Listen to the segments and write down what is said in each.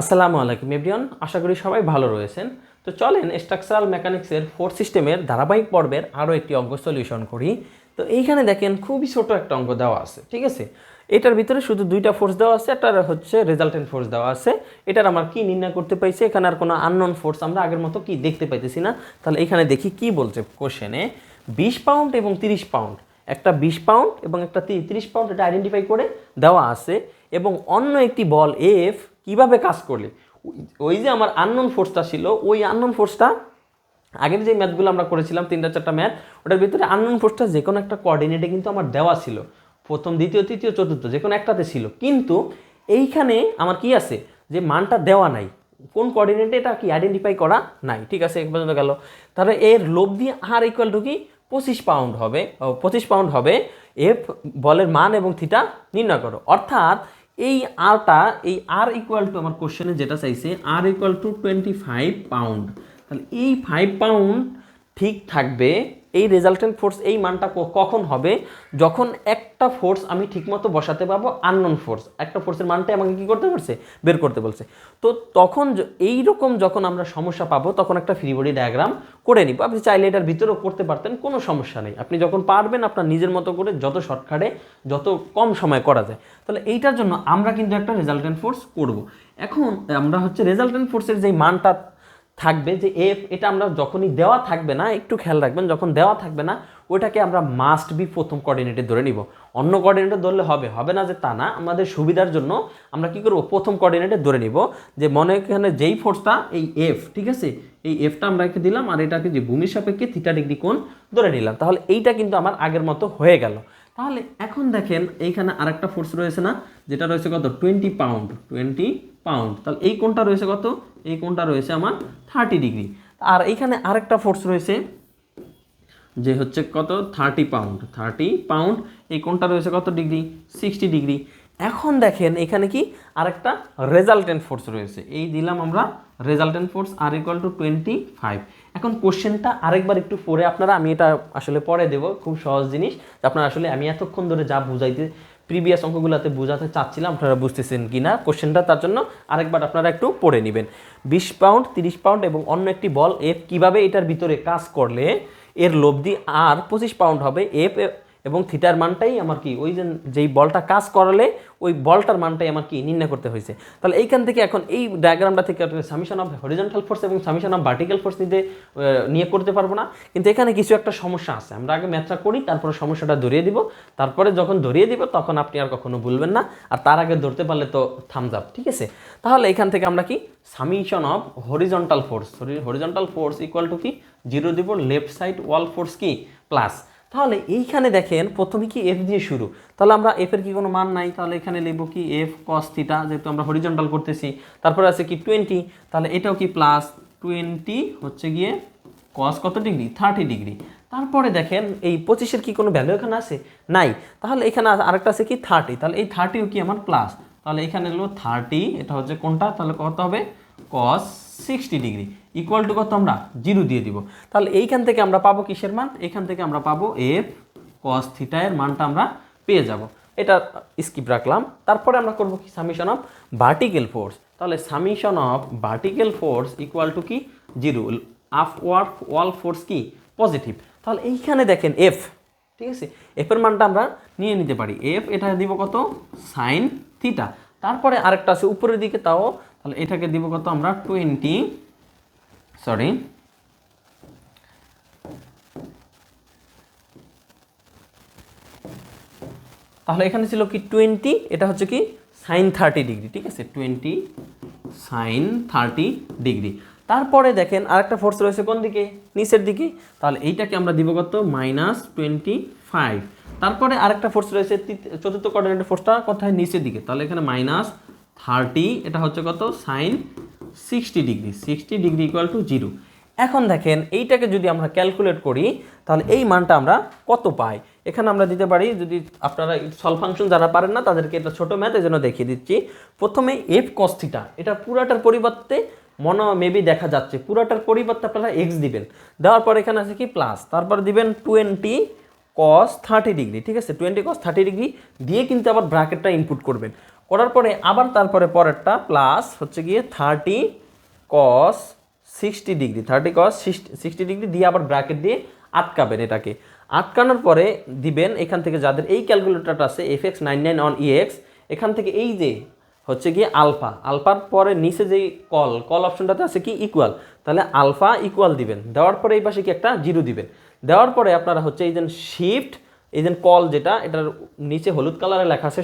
আসসালামু আলাইকুম এভরিওয়ান, আশা করি সবাই ভালো রয়েছেন। তো চলেন স্ট্রাকচারাল মেকানিক্সের ফোর্থ সিস্টেমের ধারাবাহিক পর্বের আরও একটি অঙ্ক সলিউশন করি। তো এইখানে দেখেন খুবই ছোট একটা অঙ্ক দেওয়া আছে, ঠিক আছে? এটার ভিতরে শুধু দুইটা ফোর্স দেওয়া আছে একটা হচ্ছে রেজাল্টেন্ট ফোর্স দেওয়া আছে। এটার আমার কি নির্ণয় করতে পাইছে এখানে আর কোনো আননোন ফোর্স আমরা আগের মতো কি দেখতে পাইতেছি না। তাহলে এখানে দেখি কি বলছে কোশ্চেনে বিশ পাউন্ড এবং তিরিশ পাউন্ড একটা বিশ পাউন্ড এবং একটা তিরিশ পাউন্ড এটা আইডেন্টিফাই করে দেওয়া আছে এবং অন্য একটি বল এফ কীভাবে কাজ করলে? ওই- যে আমার আননোন ফোর্সটা ছিল, ওই আননোন ফোর্সটা আগের যে ম্যাথগুলো আমরা করেছিলাম, তিনটা চারটা ম্যাথ ওটার ভিতরে আননোন ফোর্সটা যে কোনো একটা কোঅর্ডিনেটে কিন্তু আমার দেওয়া ছিল। প্রথম, দ্বিতীয়, তৃতীয়, চতুর্থ যে কোনো একটাতে ছিল। কিন্তু এইখানে আমার কি আছে? যে মানটা দেওয়া নাই। কোন কোঅর্ডিনেটে এটা কি আইডেন্টিফাই করা নাই? ঠিক আছে এক পর্যন্ত গেল। তাহলে এর লোভ দিয়ে আর ইকুয়াল টু কি? পঁচিশ পাউন্ড হবে পঁচিশ পাউন্ড হবে এফ বলের মান এবং থিটা নির্ণয় করো। অর্থাৎ এই আরটা এই আর ইকুয়াল টু আমার কোশ্চেনে যেটা চাইছে R equal to twenty five pound তাহলে এই ফাইভ পাউন্ড ঠিক থাকবে এই রেজাল্টেন্ট ফোর্স এই মানটা কখন হবে? যখন একটা ফোর্স আমি ঠিকমতো বসাতে পারব আননোন ফোর্স একটা ফোর্সের মানটাই আমাকে কী করতে পারছে বের করতে বলছে। তো তখন এই রকম যখন আমরা সমস্যা পাবো, তখন একটা ফ্রি বডি ডায়াগ্রাম করে নিব। আপনি চাইলে এটার ভিতরেও করতে পারতেন, কোনো সমস্যা নেই। আপনি যখন পারবেন, আপনার নিজের মতো করে যত শর্টকাটে যত কম সময় করা যায়। তাহলে এইটার জন্য আমরা কিন্তু একটা রেজাল্টেন্ট ফোর্স করব। এখন আমরা হচ্ছে রেজাল্টেন্ট ফোর্সের যে মানটা থাকবে যে এফ এটা আমরা যখনই দেওয়া থাকবে না, একটু খেয়াল রাখবেন, যখন দেওয়া থাকবে না ওটাকে আমরা মাস্ট বি প্রথম কোঅর্ডিনেটে ধরে নিব। অন্য কোঅর্ডিনেটে ধরলে হবে হবে না যে তা না, আমাদের সুবিধার জন্য আমরা কি করব? প্রথম কোঅর্ডিনেটে ধরে নিব যে মনে এখানে যেই ফোর্সটা এই এফ ঠিক আছে? এই এফটা আমরা রেখে দিলাম আর এটাকে যে ভূমির সাপেক্ষে থিটা ডিগ্রি কোণ ধরে নিলাম। তাহলে এইটা কিন্তু আমার আগের মতো হয়ে গেল। তাহলে এখন দেখেন, এইখানে আরেকটা ফোর্স রয়েছে না, যেটা রয়েছে কত? টোয়েন্টি পাউন্ড টোয়েন্টি পাউন্ড তাহলে এই কোনটা রয়েছে কত? এই কোনটা রয়েছে আমার থার্টি ডিগ্রি আর এইখানে আরেকটা ফোর্স রয়েছে, যে হচ্ছে কত? থার্টি পাউন্ড থার্টি পাউন্ড এই কোনটা রয়েছে কত ডিগ্রি সিক্সটি ডিগ্রি এখন দেখেন এখানে কি? আরেকটা রেজাল্টেন্ট ফোর্স রয়েছে। এই দিলাম আমরা resultant force R equal to twenty five এখন কোশ্চেনটা আরেকবার একটু পরে আপনারা, আমি এটা আসলে পরে দেবো, খুব সহজ জিনিস আপনারা আসলে আমি এতক্ষণ ধরে যা বুঝাইতে প্রিভিয়াস অঙ্কগুলোতে বোঝাতে চাচ্ছিলাম, আপনারা বুঝতেছেন কি না কোশ্চেনটা, তার জন্য আরেকবার আপনারা একটু পড়ে নেবেন। বিশ পাউন্ড তিরিশ পাউন্ড এবং অন্য একটি বল এফ কীভাবে এটার ভিতরে কাজ করলে এর লব্ধি আর পঁচিশ পাউন্ড হবে? এফ এবং থিটার মানটাই আমার কি, ওই যেই বলটা কাজ করালে ওই বলটার মানটাই আমার কি নির্ণয় করতে হয়েছে। তাহলে এইখান থেকে এখন এই ডায়াগ্রামটা থেকে সামিশন অফ হরিজন্টাল ফোর্স এবং সামিশন অফ ভার্টিক্যাল ফোর্স নিতে নিয়ে করতে পারব না। কিন্তু এখানে কিছু একটা সমস্যা আছে। আমরা আগে ম্যাথটা করি, তারপরে সমস্যাটা ধরিয়ে দিব। তারপরে যখন ধরিয়ে দিব, তখন আপনি আর কখনো ভুলবেন না। আর তার আগে ধরতে পারলে তো থামজ আপ ঠিক আছে? তাহলে এখান থেকে আমরা কি? Summation of horizontal force horizontal force equal to কি? জিরো দিব লেফট সাইড ওয়াল ফোর্স কি? প্লাস তাহলে এইখানে দেখেন প্রথমে কি এফ দিয়ে শুরু? তাহলে আমরা এফ এর কি কোনো মান নাই? তাহলে এখানে লিখব কি এফ কস থিটা যেহেতু আমরা হরিজন্টাল করতেছি। তারপরে আছে কি টোয়েন্টি তাহলে এটাও কি প্লাস টোয়েন্টি হচ্ছে গিয়ে কস কত ডিগ্রি থার্টি ডিগ্রি তারপরে দেখেন এই পঁচিশের কি কোনো ভ্যালু এখানে আছে? নাই। তাহলে এখানে আরেকটা আছে কি থার্টি তাহলে এই থার্টিও কি আমার প্লাস তাহলে এখানে এলো থার্টি এটা হচ্ছে কোনটা? তাহলে কত হবে? Cos sixty degree equal to কত আমরা? জিরো দিয়ে দিব। তাহলে এইখান থেকে আমরা পাবো কিসের মান? এখান থেকে আমরা পাবো এফ কস থিটা এর মানটা আমরা পেয়ে যাব। এটা স্কিপ রাখলাম। তারপরে আমরা করব কি? সামিশন অফ ভার্টিক্যাল ফোর্স তাহলে summation of vertical force equal to কি? Zero of work wall force কি? পজিটিভ তাহলে এইখানে দেখেন এফ ঠিক আছে? এফের মানটা আমরা নিয়ে নিতে পারি। এফ এটা দিব কত? সাইন থিটা তারপরে আরেকটা আছে উপরের দিকে, তাও তাহলে এটাকে দিব কত আমরা? টোয়েন্টি সরি তাহলে এখানে ছিল কি টোয়েন্টি এটা হচ্ছে কি সাইন থার্টি ডিগ্রি ঠিক আছে? টোয়েন্টি সাইন থার্টি ডিগ্রি তারপরে দেখেন আরেকটা ফোর্স রয়েছে কোন দিকে? নিচের দিকে। তাহলে এইটাকে আমরা দিব কত? মাইনাস টোয়েন্টি ফাইভ তারপরে আরেকটা ফোর্স রয়েছে চতুর্থ কোঅর্ডিনেটের ফোর্সটা কোথায়? নিচের দিকে। তাহলে এখানে মাইনাস থার্টি, এটা হচ্ছে কত? Sine sixty degree sixty degree equal to zero এখন দেখেন, এইটাকে যদি আমরা ক্যালকুলেট করি, তাহলে এই মানটা আমরা কত পাই? এখানে আমরা দিতে পারি, যদি আপনারা সল ফাংশন যারা পারেন না, তাদেরকে এটা ছোটো ম্যাথ এই দেখিয়ে দিচ্ছি। প্রথমে এফ কস্থিটা এটা পুরাটার পরিবর্তে, মনে মেবি দেখা যাচ্ছে, পুরাটার পরিবর্তে আপনারা এক্স দিবেন। দেওয়ার পর এখানে আছে কি? প্লাস তারপর দিবেন টোয়েন্টি কস থার্টি ডিগ্রি ঠিক আছে? টোয়েন্টি কস থার্টি ডিগ্রি দিয়ে কিন্তু আবার ব্র্যাকেটটা ইনপুট করবেন। করার পরে আবার তারপরে পরেরটা প্লাস হচ্ছে গিয়ে thirty cos sixty degree thirty cos sixty degree দিয়ে আবার ব্র্যাকেট দিয়ে আটকাবেন এটাকে। আটকানোর পরে দিবেন এখান থেকে যাদের এই ক্যালকুলেটরটা আছে F X nine nine on EX এখান থেকে এই যে হচ্ছে গিয়ে আলফা আলফার পরে নিচে যেই কল কল অপশনটাতে আছে কি? ইকুয়াল তাহলে আলফা ইকুয়াল দিবেন। দেওয়ার পরে এই পাশে কি একটা জিরো দিবেন। দেওয়ার পরে আপনারা হচ্ছে এই যে শিফট এই যে কল যেটা, এটার নিচে হলুদ কালারে লেখা আছে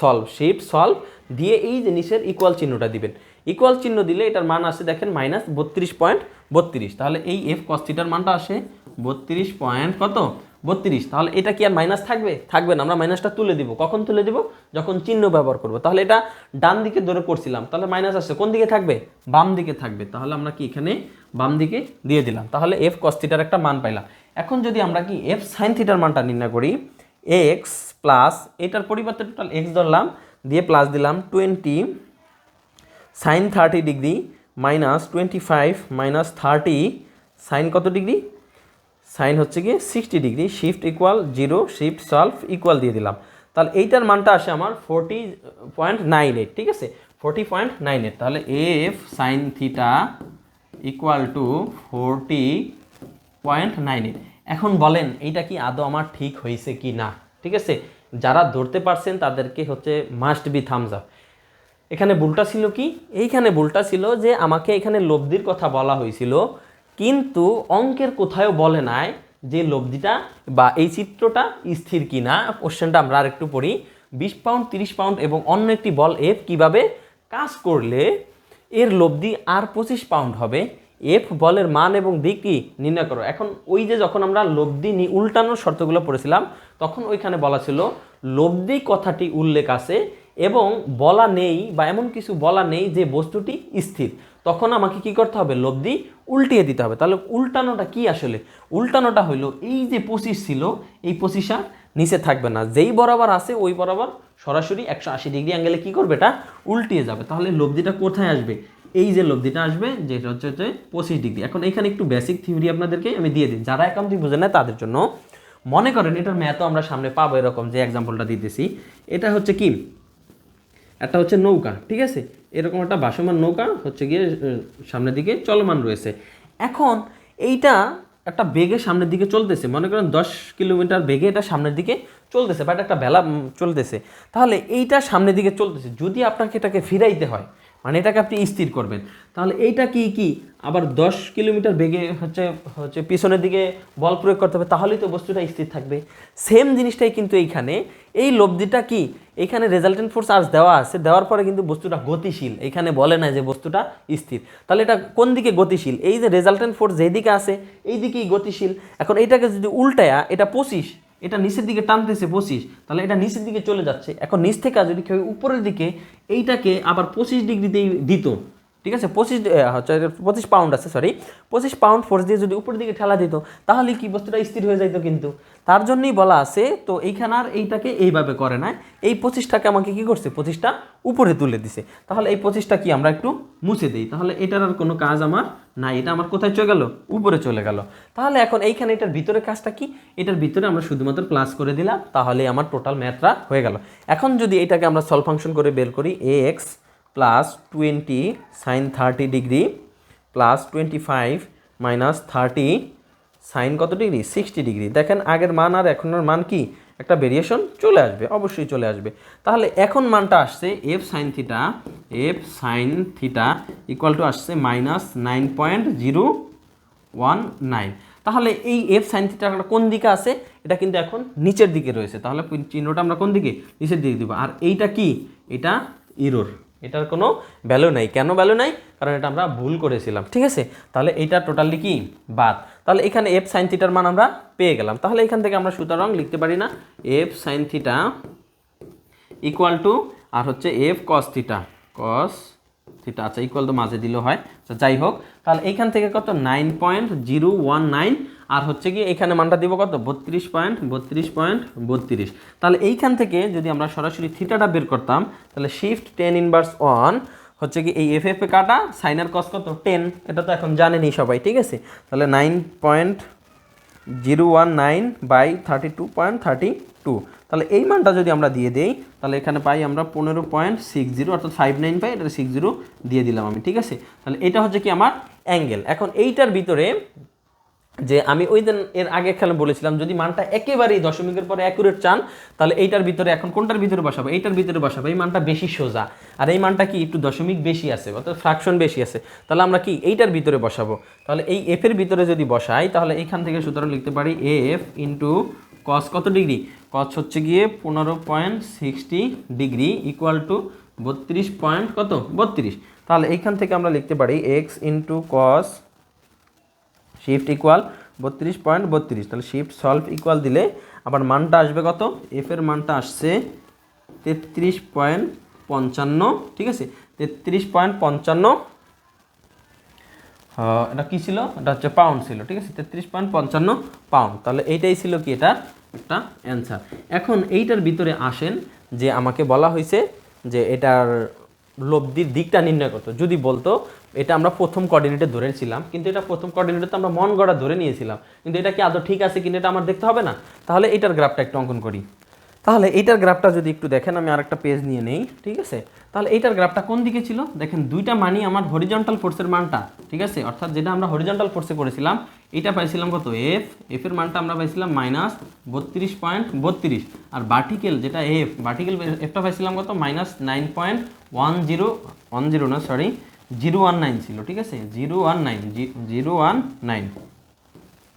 সলভ শিপ সলভ দিয়ে এই যে নিচের ইকুয়াল চিহ্নটা দিবেন। ইকুয়াল চিহ্ন দিলে এটার মান আসে দেখেন মাইনাস বত্রিশ পয়েন্ট বত্রিশ। তাহলে এই এফ কস্তিটার মানটা আসে বত্রিশ পয়েন্ট কত? বত্রিশ, তাহলে এটা কি আর মাইনাস থাকবে? থাকবে না, আমরা মাইনাসটা তুলে দিব। কখন তুলে দিব? যখন চিহ্ন ব্যবহার করব। তাহলে এটা ডান দিকে ধরে করছিলাম তাহলে মাইনাস আসছে। কোন দিকে থাকবে? বাম দিকে থাকবে। তাহলে আমরা কি এখানে বাম দিকে দিয়ে দিলাম। তাহলে এফ কস্তিটার একটা মান পাইলাম। এখন যদি আমরা কি এফ সাইন থিটার মানটা নির্ণয় করি এক্স প্লাস এটার পরিবর্তে টোটাল এক্স ধরলাম, দিয়ে প্লাস দিলাম twenty sine thirty degree minus twenty five minus thirty sine কত ডিগ্রি সাইন হচ্ছে গিয়ে sixty degree shift equal zero shift solve equal দিয়ে দিলাম। তাহলে এইটার মানটা আসে আমার ফোরটি পয়েন্ট নাইন এইট ঠিক আছে? ফোরটি পয়েন্ট নাইন এইট তাহলে F sine theta equal to forty point nine eight এখন বলেন, এইটা কি আদৌ আমার ঠিক হয়েছে কি না? ঠিক আছে? যারা ধরতে পারছেন, তাদেরকে হচ্ছে মাস্ট বি থামস আপ এখানে ভুলটা ছিল কি? এইখানে ভুলটা ছিল যে আমাকে এখানে লব্ধির কথা বলা হয়েছিল। কিন্তু অঙ্কের কোথাও বলে নাই যে লব্ধিটা বা এই চিত্রটা স্থির কি না কোশ্চেনটা আমরা আর একটু পড়ি। বিশ পাউন্ড তিরিশ পাউন্ড এবং অন্য একটি বল এফ কীভাবে কাজ করলে এর লব্ধি আর পঁচিশ পাউন্ড হবে? এফ বলের মান এবং দিক কি নির্ণয় করো। এখন ওই যে যখন আমরা লব্ধি উল্টানোর শর্তগুলো পড়েছিলাম, তখন ওইখানে বলা ছিল, লব্ধি কথাটি উল্লেখ আছে এবং বলা নেই বা এমন কিছু বলা নেই যে বস্তুটি স্থির। তখন আমাকে কি করতে হবে? লব্ধি উল্টিয়ে দিতে হবে। তাহলে উল্টানোটা কি আসলে? উল্টানোটা হইল এই যে পঁচিশ ছিল, এই পঁচিশ আর নিচে থাকবে না। যেই বরাবর আছে, ওই বরাবর সরাসরি একশো আশি ডিগ্রি অ্যাঙ্গেলে কী করবে? এটা উল্টিয়ে যাবে। তাহলে লব্ধিটা কোথায় আসবে? এই যে লব্ধিটা আসবে, যেটা হচ্ছে হচ্ছে পঁচিশ ডিগ্রি। এখন এখানে একটু বেসিক থিওরি আপনাদেরকে আমি দিয়ে দিই। যারা অ্যাকাউন্টিং বুঝে না তাদের জন্য। মনে করেন এটার ম্যাথও আমরা সামনে পাবো এরকম, যে এক্সাম্পলটা দিতেছি। এটা হচ্ছে কি? একটা হচ্ছে নৌকা, ঠিক আছে? এরকম একটা বাসমান নৌকা হচ্ছে গিয়ে সামনের দিকে চলমান রয়েছে। এখন এইটা একটা বেগে সামনের দিকে চলতেছে, মনে করেন দশ কিলোমিটার বেগে এটা সামনের দিকে চলতেছে বাট একটা বেলা চলতেছে। তাহলে এইটা সামনের দিকে চলতেছে, যদি আপনাকে এটাকে ফিরাইতে হয় মানে এটাকে আপনি স্থির করবেন। তাহলে এইটা কি কি? আবার দশ কিলোমিটার বেগে হচ্ছে হচ্ছে পিছনের দিকে বল প্রয়োগ করতে হবে, তাহলেই তো বস্তুটা স্থির থাকবে। সেম জিনিসটাই কিন্তু এইখানে। এই লব্ধিটা কি? এখানে রেজাল্টেন্ট ফোর্স আজ দেওয়া আছে, দেওয়ার পরে কিন্তু বস্তুটা গতিশীল। এখানে বলে না যে বস্তুটা স্থির। তাহলে এটা কোন দিকে গতিশীল? এই যে রেজাল্টেন্ট ফোর্স যেদিকে আছে, এই দিকেই গতিশীল। এখন এইটাকে যদি উল্টায়া, এটা পঁচিশ এটা নিচের দিকে টানতেছে, পঁচিশ। তাহলে এটা নিচের দিকে চলে যাচ্ছে। এখন নিচ থেকে যদি কেউ উপরের দিকে এইটাকে আবার পঁচিশ ডিগ্রিতেই দিত ঠিক আছে? পঁচিশ হচ্ছে পঁচিশ পাউন্ড আছে সরি পঁচিশ পাউন্ড ফোর্স দিয়ে যদি উপরের দিকে ঠেলা দিত, তাহলে কি বস্তুটা স্থির হয়ে যাইতো কিন্তু? তার জন্যই বলা আছে, তো এইখানে আর এইটাকে এইভাবে করে না এই পঁচিশটাকে আমাকে কি করছে? পঁচিশটা উপরে তুলে দিছে। তাহলে এই পঁচিশটা কি আমরা একটু মুছে দিই? তাহলে এটার আর কোনো কাজ আমার নাই। এটা আমার কোথায় চলে গেল? উপরে চলে গেল। তাহলে এখন এইখানে এটার ভিতরে কাজটা কি? এটার ভিতরে আমরা শুধুমাত্র প্লাস করে দিলাম, তাহলে আমার টোটাল ম্যাথটা হয়ে গেল। এখন যদি এটাকে আমরা সলভ ফাংশন করে বের করি A X plus twenty sine thirty degree plus twenty five minus thirty sine কত ডিগ্রি সিক্সটি ডিগ্রি দেখেন আগের মান আর এখনের মান কি? একটা ভেরিয়েশন চলে আসবে, অবশ্যই চলে আসবে। তাহলে এখন মানটা আসছে F sine theta F sine theta equal to আসছে minus nine point zero one nine তাহলে এই এফ সাইন থিটাটা কোন দিকে আছে? এটা কিন্তু এখন নিচের দিকে রয়েছে। তাহলে চিহ্নটা আমরা কোন দিকে? নিচের দিকে দিব। আর এইটা কি? এটা ইরোর এটার কোনো ভ্যালু নাই। কেন ভ্যালু নাই? কারণ এটা আমরা ভুল করেছিলাম, ঠিক আছে? তাহলে এইটা টোটালি কি? বাদ। তাহলে এখানে এফ সাইন থিটার মান আমরা পেয়ে গেলাম। তাহলে এখান থেকে আমরা সুতরাং লিখতে পারি না F sine theta equal to R হচ্ছে F cos theta cos theta আচ্ছা ইকুয়াল তো মাঝে দিলেও হয়। যাই হোক, তাহলে এইখান থেকে কত? Nine point zero one nine R হচ্ছে কি এখানে মানটা দিব কত? বত্রিশ পয়েন্ট বত্রিশ পয়েন্ট, বত্রিশ। তাহলে এইখান থেকে যদি আমরা সরাসরি থিটাটা বের করতাম, তাহলে শিফট টেন ইনভার্স ওয়ান হচ্ছে কি এই এফ এফ কাটা সাইনার কস কত? টেন এটা তো এখন জানেনি সবাই, ঠিক আছে? তাহলে nine point zero one nine by thirty two point thirty two তাহলে এই মানটা যদি আমরা দিয়ে দেই, তাহলে এখানে পাই আমরা পনেরো পয়েন্ট সিক্স জিরো অর্থাৎ ফাইভ নাইন পাই এটা সিক্স জিরো দিয়ে দিলাম আমি, ঠিক আছে? তাহলে এটা হচ্ছে কি আমার অ্যাঙ্গেল এখন এইটার ভিতরে যে আমি ওই দিন এর আগে খেলে বলেছিলাম, যদি মানটা একেবারেই দশমিকের পরে অ্যাকুরেট চান, তাহলে এইটার ভিতরে এখন কোনটার ভিতরে বসাবো? এইটার ভিতরে বসাবো। এই মানটা বেশি সোজা। আর এই মানটা কি একটু দশমিক বেশি আছে, অর্থাৎ ফ্র্যাকশন বেশি আছে, তাহলে আমরা কি এইটার ভিতরে বসাবো? তাহলে এই এফ এর ভিতরে যদি বসাই, তাহলে এইখান থেকে সুতরাং লিখতে পারি এফ ইন্টু কস কত ডিগ্রি? কস হচ্ছে গিয়ে পনেরো point sixty degree equal to বত্রিশ পয়েন্ট কত? বত্রিশ। তাহলে এইখান থেকে আমরা লিখতে পারি X into cos shift equal বত্রিশ পয়েন্ট বত্রিশ। তাহলে শিফট সলভ ইকুয়াল দিলে আবার মানটা আসবে কত? এফ এর মানটা আসছে তেত্রিশ পয়েন্ট পঞ্চান্ন, ঠিক আছে? তেত্রিশ পয়েন্ট পঞ্চান্ন। এটা কী ছিল? এটা হচ্ছে পাউন্ড ছিল, ঠিক আছে? তেত্রিশ পয়েন্ট পঞ্চান্ন পাউন্ড তাহলে এইটাই ছিল কি এটার? একটা অ্যান্সার এখন এইটার ভিতরে আসেন যে আমাকে বলা হয়েছে যে এটার লব্ধির দিকটা নির্ণয় করতো। যদি বলতো, এটা আমরা প্রথম কোঅর্ডিনেটে ধরেছিলাম কিন্তু এটা প্রথম কোঅর্ডিনেটে তো আমরা মন গড়া ধরে নিয়েছিলাম। কিন্তু এটা কি আদৌ ঠিক আছে কিনা এটা আমার দেখতে হবে না? তাহলে এটার গ্রাফটা একটু অঙ্কন করি। তাহলে এইটার গ্রাফটা যদি একটু দেখেন, আমি আরেকটা পেজ নিয়ে নেই, ঠিক আছে? তাহলে এইটার গ্রাফটা কোন দিকে ছিল? দেখেন, দুইটা মানি আমার হরিজন্টাল ফোর্সের মানটা, ঠিক আছে? অর্থাৎ যেটা আমরা হরিজন্টাল ফোর্সে করেছিলাম এটা পাইছিলাম কত? এফ এফ এর মানটা আমরা পাইছিলাম মাইনাস বত্রিশ পয়েন্ট বত্রিশ। আর বার্টিকেল যেটা এফ বার্টিকেল এফটা পাইছিলাম কত? Minus nine point one zero one zero না সরি জিরো ওয়ান নাইন ছিল, ঠিক আছে? Zero one nine zero one nine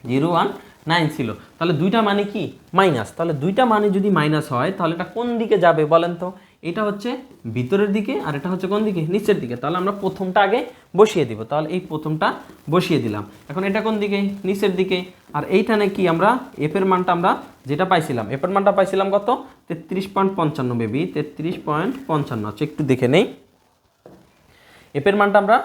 zero one nine ছিল। তাহলে দুইটা মানে কি? মাইনাস। তাহলে দুইটা মানে যদি মাইনাস হয়, তাহলে এটা কোন দিকে যাবে বলেন তো? এটা হচ্ছে ভিতরের দিকে আর এটা হচ্ছে কোন দিকে? নিচের দিকে। তাহলে আমরা প্রথমটা আগে বসিয়ে দিব। তাহলে এই প্রথমটা বসিয়ে দিলাম। এখন এটা কোন দিকে? নিচের দিকে। আর এইখানে কি আমরা এফের মানটা আমরা যেটা পাইছিলাম। এফের মানটা পাইছিলাম কত? তেত্রিশ পয়েন্ট পঞ্চান্ন বেবি তেত্রিশ পয়েন্ট পঞ্চান্ন। আচ্ছা একটু দেখে নেই। এপের মানটা আমরা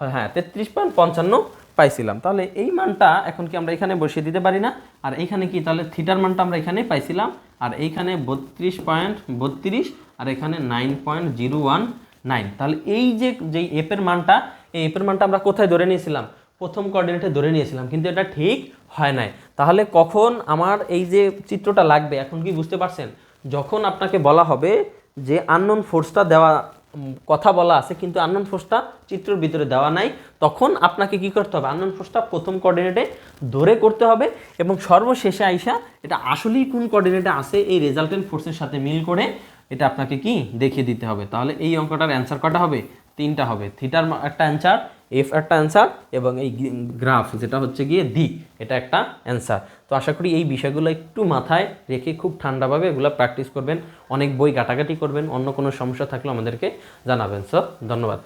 হ্যাঁ তেত্রিশ পয়েন্ট পঞ্চান্ন পাইছিলাম। তাহলে এই মানটা এখন কি আমরা এখানে বসিয়ে দিতে পারি না? আর এইখানে কি? তাহলে থিটার মানটা আমরা এখানে পাইছিলাম। আর এইখানে বত্রিশ পয়েন্ট বত্রিশ আর এখানে nine point zero one nine. তাহলে এই যে যেই এপের মানটা, এই এপের মানটা আমরা কোথায় ধরে নিয়েছিলাম? প্রথম কোঅর্ডিনেটে ধরে নিয়েছিলাম, কিন্তু এটা ঠিক হয় নাই। তাহলে কখন আমার এই যে চিত্রটা লাগবে, এখন কি বুঝতে পারছেন? যখন আপনাকে বলা হবে যে আননোন ফোর্সটা দেওয়া কথা বলা আছে, কিন্তু আননোন ফোর্সটা চিত্রের ভিতরে দেওয়া নাই। তখন আপনাকে কি করতে হবে? আননোন ফোর্সটা প্রথম কোঅর্ডিনেটে ধরে করতে হবে এবং সর্বশেষে আইসা এটা আসলেই কোন কোঅর্ডিনেটে আছে, এই রেজাল্টেন্ট ফোর্সের সাথে মিল করে এটা আপনাকে কি দেখিয়ে দিতে হবে? তাহলে এই অঙ্কটার অ্যান্সার কটা হবে? তিনটা হবে। থিটার একটা অ্যান্সার এফ একটা অ্যান্সার এবং এই গ্রাফ যেটা হচ্ছে গিয়ে দিক, এটা একটা অ্যান্সার তো আশা করি এই বিষয়গুলো একটু মাথায় রেখে খুব ঠান্ডাভাবে এগুলো প্র্যাকটিস করবেন, অনেক বই ঘাটাঘাটি করবেন, অন্য কোনো সমস্যা থাকলে আমাদেরকে জানাবেন। স্যার ধন্যবাদ।